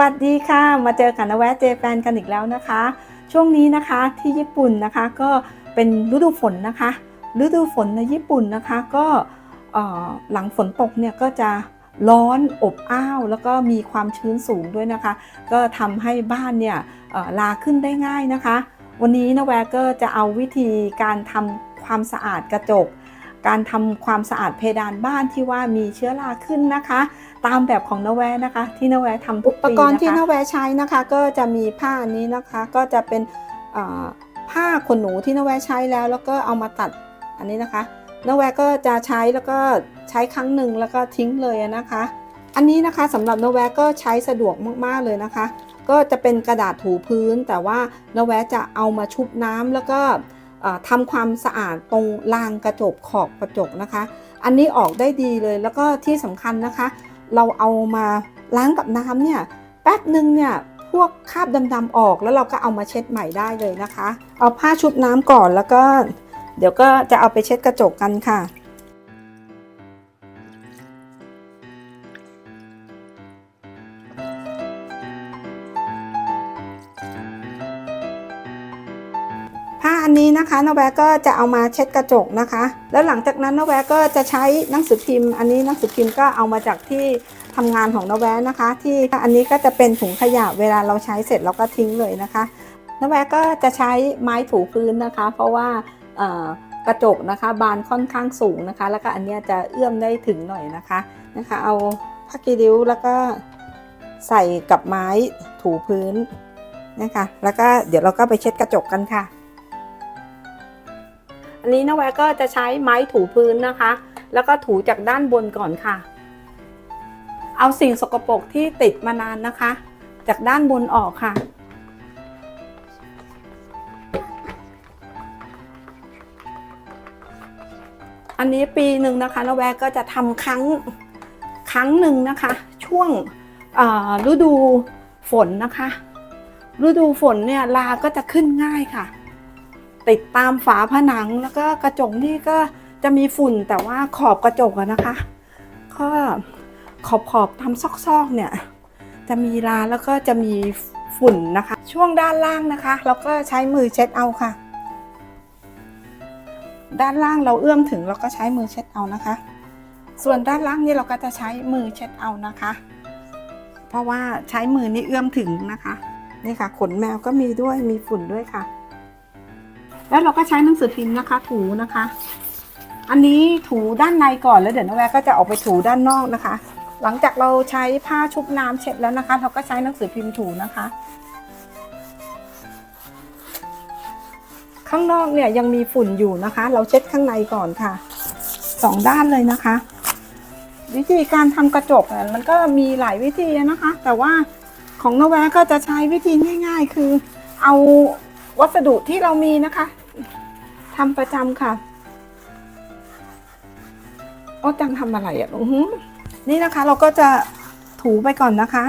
วัสดีค่ะ มาเจอกันนะแวะเจแปนกันอีกแล้วนะคะ ช่วงนี้นะคะที่ญี่ปุ่นนะคะก็เป็นฤดูฝนนะคะ ฤดูฝนในญี่ปุ่นนะคะก็หลังฝนตกเนี่ยก็จะร้อนอบอ้าว แล้วก็มีความชื้นสูงด้วยนะคะ ก็ทำให้บ้านเนี่ยลาขึ้นได้ง่ายนะคะ วันนี้นะแวะก็จะเอาวิธีการทำความสะอาดกระจก การทำความสะอาดเพดานบ้านที่ว่ามีเชื้อราขึ้นนะคะ ตามแบบของนแวะนะคะ ที่นแวะทำทุกปีอุปกรณ์ที่นะคะนแวะใช้นะคะ ก็จะมีผ้าอันนี้นะคะ ก็จะเป็นเอ่อผ้าขนหนูที่นแวะใช้แล้ว แล้วก็เอามาตัดอันนี้นะคะนแวะก็จะใช้แล้วก็ใช้ครั้งหนึ่งแล้วก็ทิ้งเลยนะคะ อันนี้นะคะสำหรับนแวะก็ใช้สะดวกมากๆเลยนะคะ ก็จะเป็นกระดาษถูพื้น แต่ว่านแวะจะเอามาชุบน้ำแล้วก็เอ่อ ทำความสะอาดตรงรางกระจกขอบกระจกนะคะ อันนี้ออกได้ดีเลยแล้วก็ที่สำคัญนะคะ เราเอามาล้างกับน้ำเนี่ยแป๊บหนึ่งเนี่ยพวกคราบดำๆออกแล้วเราก็เอามาเช็ดใหม่ได้เลยนะคะ เอาผ้าชุบน้ำก่อนแล้วก็ เดี๋ยวก็จะเอาไปเช็ดกระจกกันค่ะาอันนี้นะคะนแวะก็จะเอามาเช็ดกระจกนะคะ แล้วหลังจากนั้นนแวะก็จะใช้หนังสือพิมพ์ อันนี้หนังสือพิมพ์ก็เอามาจากที่ทำงานของนแวะนะคะ ที่อันนี้ก็จะเป็นถุงขยะเวลาเราใช้เสร็จเราก็ทิ้งเลยนะคะนแวะก็จะใช้ไม้ถูพื้นนะคะ เพราะว่ากระจกนะคะ บานค่อนข้างสูงนะคะ แล้วก็อันเนี้ยจะเอื้อมได้ถึงหน่อยนะคะนะคะ เอาผ้ากีริ้วแล้วก็ใส่กับไม้ถูพื้นนะคะ แล้วก็เดี๋ยวเราก็ไปเช็ดกระจกกันค่ะ อันนี้นะแวก็จะใช้ไม้ถูพื้นนะคะ แล้วก็ถูจากด้านบนก่อนค่ะ เอาสิ่งสกปรกที่ติดมานานนะคะ จากด้านบนออกค่ะ อันนี้ปีหนึ่งนะคะนะแวก็จะทำครั้งครั้งหนึ่งนะคะ ช่วงฤดูฝนนะคะ ฤดูฝนเนี่ยลาก็จะขึ้นง่ายค่ะ ติดตามฝาผนังแล้วก็กระจกนี่ก็จะมีฝุ่นแต่ว่าขอบกระจกนะคะ ก็ขอบขอบทำซอกๆเนี่ย จะมีราแล้วก็จะมีฝุ่นนะคะ ช่วงด้านล่างนะคะเราก็ใช้มือเช็ดเอาค่ะ ด้านล่างเราเอื้อมถึงเราก็ใช้มือเช็ดเอานะคะ ส่วนด้านล่างนี่เราก็จะใช้มือเช็ดเอานะคะ เพราะว่าใช้มือนี่เอื้อมถึงนะคะนี่ค่ะ ขนแมวก็มีด้วยมีฝุ่นด้วยค่ะ แล้วเราก็ใช้หนังสือพิมพ์นะคะถูนะคะ อันนี้ถูด้านในก่อนแล้วเดี๋ยวน้องแวก็จะออกไปถูด้านนอกนะคะ หลังจากเราใช้ผ้าชุบน้ำเช็ดแล้วนะคะ เราก็ใช้หนังสือพิมพ์ถูนะคะ ข้างนอกเนี่ยยังมีฝุ่นอยู่นะคะ เราเช็ดข้างในก่อนค่ะสองด้านเลยนะคะ วิธีการทำกระจกเนี่ยมันก็มีหลายวิธีนะคะ แต่ว่าของนแวก็จะใช้วิธีง่าย ๆ คือเอาวัสดุที่เรามีนะคะ ทำประจำค่ะโอ้จังทำอะไรอะอือนี่นะคะเราก็จะถูไปก่อนนะคะ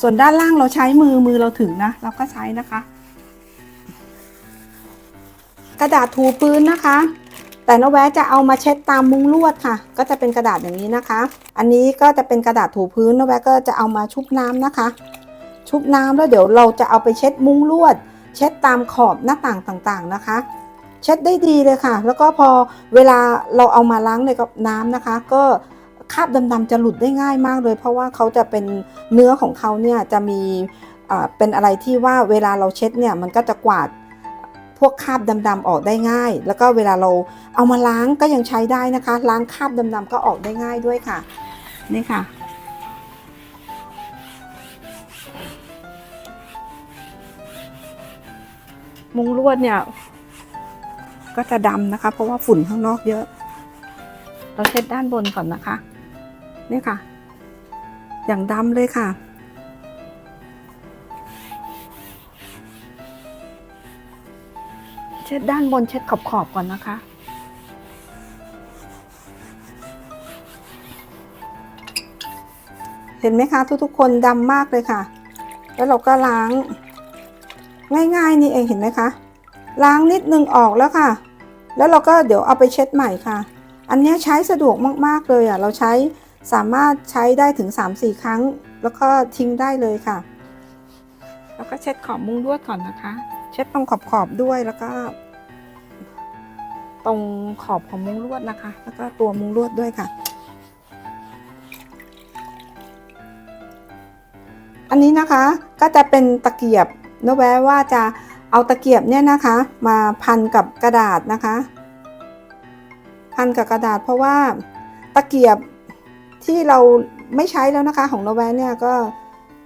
ส่วนด้านล่างเราใช้มือมือเราถึงนะ เราก็ใช้นะคะ กระดาษถูพื้นนะคะ แต่นแวะจะเอามาเช็ดตามมุ้งลวดค่ะ ก็จะเป็นกระดาษอย่างนี้นะคะ อันนี้ก็จะเป็นกระดาษถูพื้นนแวะก็จะเอามาชุบน้ำนะคะ ชุบน้ำแล้วเดี๋ยวเราจะเอาไปเช็ดมุ้งลวด เช็ดตามขอบหน้าต่างต่างๆนะคะ เช็ดได้ดีเลยค่ะ แล้วก็พอเวลาเราเอามาล้างในกับน้ำนะคะ ก็คราบดำๆจะหลุดได้ง่ายมากเลย เพราะว่าเขาจะเป็นเนื้อของเขาเนี่ยจะมีเป็นอะไรที่ว่าเวลาเราเช็ดเนี่ยมันก็จะกวาดพวกคราบดำๆออกได้ง่าย แล้วก็เวลาเราเอามาล้างก็ยังใช้ได้นะคะ ล้างคราบดำๆก็ออกได้ง่ายด้วยค่ะนี่ค่ะ มุงลวดเนี่ย ก็จะดำนะคะ เพราะว่าฝุ่นข้างนอกเยอะ เราเช็ดด้านบนก่อนนะคะนี่ค่ะ อย่างดำเลยค่ะ เช็ดด้านบนเช็ดขอบๆก่อนนะคะเห็นไหมคะทุกๆคนดำมากเลยค่ะ แล้วเราก็ล้าง ง่ายๆนี่เองเห็นไหมคะ ล้างนิดนึงออกแล้วค่ะ แล้วเราก็เดี๋ยวเอาไปเช็ดใหม่ค่ะ อันเนี้ยใช้สะดวกมากๆเลยอะเราใช้สามารถใช้ได้ถึง 3-4 ครั้ง แล้วก็ทิ้งได้เลยค่ะ แล้วก็เช็ดขอบมุ้งลวดก่อนนะคะ เช็ดตรงขอบๆด้วยแล้วก็ ตรงขอบของมุ้งลวดนะคะ แล้วก็ตัวมุ้งลวดด้วยค่ะอันนี้นะคะก็จะเป็นตะเกียบ นะแวะว่าจะเอาตะเกียบเนี่ยนะคะ มาพันกับกระดาษนะคะ พันกับกระดาษเพราะว่าตะเกียบที่เราไม่ใช้แล้วนะคะ ของนแวะเนี่ยก็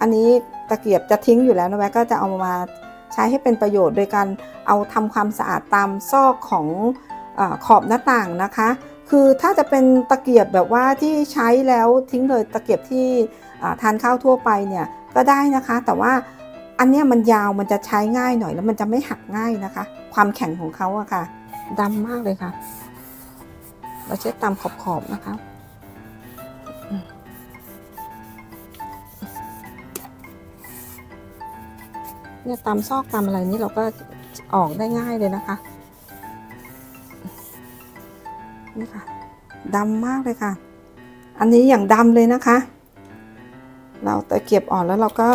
อันนี้ตะเกียบจะทิ้งอยู่แล้วนแวะก็จะเอามาใช้ให้เป็นประโยชน์ โดยการเอาทำความสะอาดตามซอกของอขอบหน้าต่างนะคะ คือถ้าจะเป็นตะเกียบแบบว่าที่ใช้แล้วทิ้งเลยตะเกียบที่ทานข้าวทั่วไปเนี่ยก็ได้นะคะ แต่ว่า อันนี้มันยาวมันจะใช้ง่ายหน่อยแล้วมันจะไม่หักง่ายนะคะ ความแข็งของเขาอะค่ะดำมากเลยค่ะ เราเช็ดตามขอบๆนะคะเนี่ยตามซอกตามอะไรนี่เราก็ออกได้ง่ายเลยนะคะ นี่ค่ะดำมากเลยค่ะ อันนี้อย่างดำเลยนะคะ เราตะเกียบออนแล้วเราก็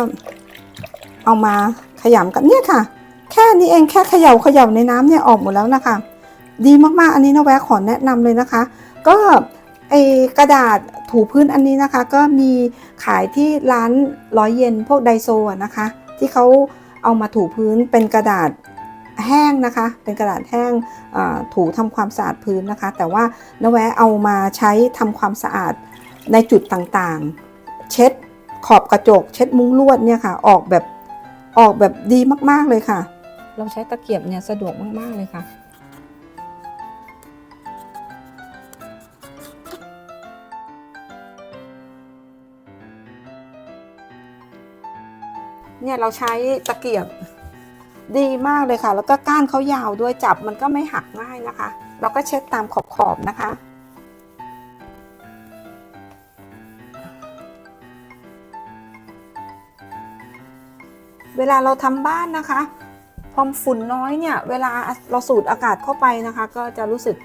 เอามาขยำกันเนี่ยค่ะ แค่นี้เองแค่เขย่าเขย่าในน้ำเนี่ยออกหมดแล้วนะคะ ดีมากๆอันนี้นะแวะขอแนะนำเลยนะคะ ก็ไอกระดาษถูพื้นอันนี้นะคะ ก็มีขายที่ร้านร้อยเยนพวกไดโซะนะคะ ที่เขาเอามาถูพื้นเป็นกระดาษแห้งนะคะ เป็นกระดาษแห้งถูทำความสะอาดพื้นนะคะ แต่ว่านแวะเอามาใช้ทำความสะอาดในจุดต่างๆ เช็ดขอบกระจก เช็ดมุ้งลวดเนี่ยค่ะ ออกแบบ ออกแบบดีมากๆเลยค่ะ เราใช้ตะเกียบเนี่ยสะดวกมากๆเลยค่ะ เนี่ยเราใช้ตะเกียบดีมากเลยค่ะ แล้วก็ก้านเขายาวด้วยจับมันก็ไม่หักง่ายนะคะ เราก็เช็ดตามขอบๆนะคะ วลาเราทำบ้านนะคะ พอฝุ่นน้อยเนี่ย เวลาเราสูดอากาศเข้าไปนะคะ ก็จะรู้สึก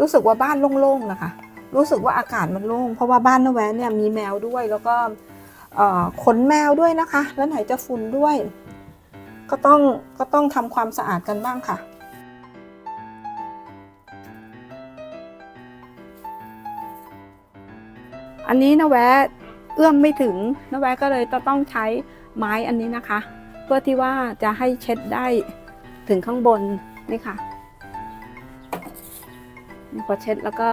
รู้สึกว่าบ้านโล่งๆนะคะ รู้สึกว่าอากาศมันโล่งเพราะว่าบ้านนแวะเนี่ยมีแมวด้วยแล้วก็ขนแมวด้วยนะคะ แล้วไหนจะฝุ่นด้วย ก็ต้องก็ต้องทำความสะอาดกันบ้างค่ะอันนี้นะแวะเอื้อมไม่ถึงนะแวะก็เลยจะต้องใช้ไม้อันนี้นะคะ เพื่อที่ว่าจะให้เช็ดได้ถึงข้างบนนี่ค่ะพอเช็ดแล้วก็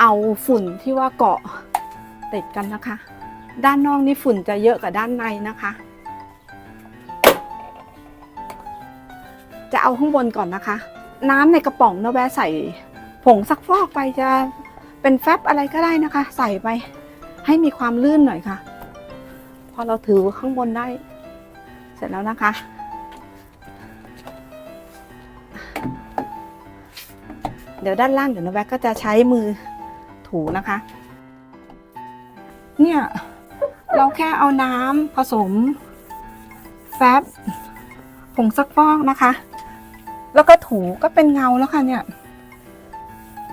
เอาฝุ่นที่ว่าเกาะติดกันนะคะ ด้านนอกนี่ฝุ่นจะเยอะกว่าด้านในนะคะ จะเอาข้างบนก่อนนะคะ น้ำในกระป๋องนะแวะใส่ผงซักฟอกไปจะเป็นแฟบอะไรก็ได้นะคะ ใส่ไปให้มีความลื่นหน่อยค่ะ พอเราถือข้างบนได้ ร็จแล้วนะคะ เดี๋ยวด้านล่างเดี๋ยวนะแวะก็จะใช้มือถูนะคะ เนี่ย เราแค่เอาน้ำผสม แฟบผงซักฟอกนะคะ แล้วก็ถูก็เป็นเงาแล้วค่ะเนี่ย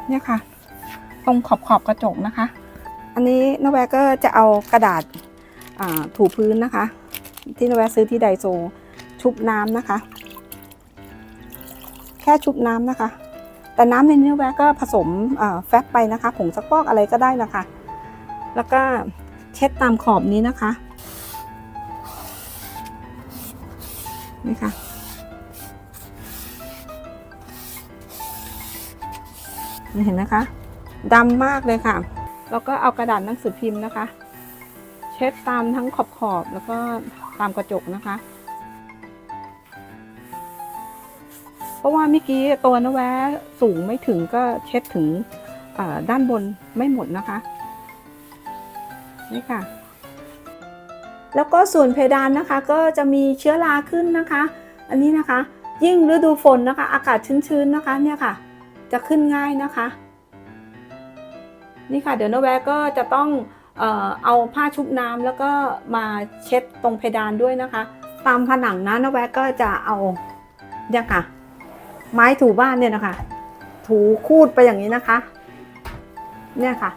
เนี่ยค่ะ ตรงขอบขอบกระจกนะคะ อันนี้นแวะก็จะเอากระดาษาถูพื้นนะคะ ที่นแวะซื้อที่ไดโซ ชุบน้ำนะคะ แค่ชุบน้ำนะคะ แต่น้ำในนี้แวะก็ผสมแฟบไปนะคะผงซักฟอกอะไรก็ได้นะคะ แล้วก็เช็ดตามขอบนี้นะคะนี่ค่ะเห็นไหมคะดำมากเลยค่ะ แล้วก็เอากระดาษหนังสือพิมพ์นะคะ เช็ดตามทั้งขอบขอบแล้วก็ ตามกระจกนะคะ เพราะว่าเมื่อกี้ตัวนแวะสูงไม่ถึงก็เช็ดถึงด้านบนไม่หมดนะคะ นี่ค่ะ แล้วก็ส่วนเพดานนะคะ ก็จะมีเชื้อราขึ้นนะคะ อันนี้นะคะ ยิ่งฤดูฝนนะคะ อากาศชื้นๆนะคะเนี่ยค่ะ จะขึ้นง่ายนะคะ นี่ค่ะ เดี๋ยวนแวก็จะต้อง เอาผ้าชุบน้ำแล้วก็มาเช็ดตรงเพดานด้วยนะคะ ตามผนังนะนแวะก็จะเอาเนี่ยค่ะ ไม้ถูบ้านเนี่ยนะคะ ถูคูดไปอย่างนี้นะคะ เนี่ยค่ะ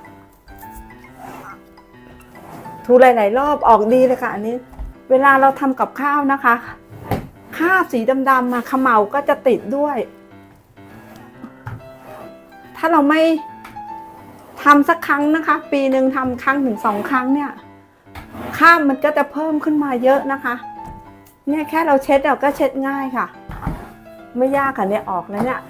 ถูหลาย ๆ รอบออกดีเลยค่ะ อันนี้ เวลาเราทำกับข้าวนะคะคราบสีดำๆมาขมเหลาก็จะติดด้วย ถ้าเราไม่ ทำสักครั้งนะคะ ปีหนึ่งทำครั้งถึงสองครั้งเนี่ยค่ามันก็จะเพิ่มขึ้นมาเยอะนะคะ เนี่ยแค่เราเช็ดเราก็เช็ดง่ายค่ะ ไม่ยากค่ะเนี่ยออกแล้วเนี่ย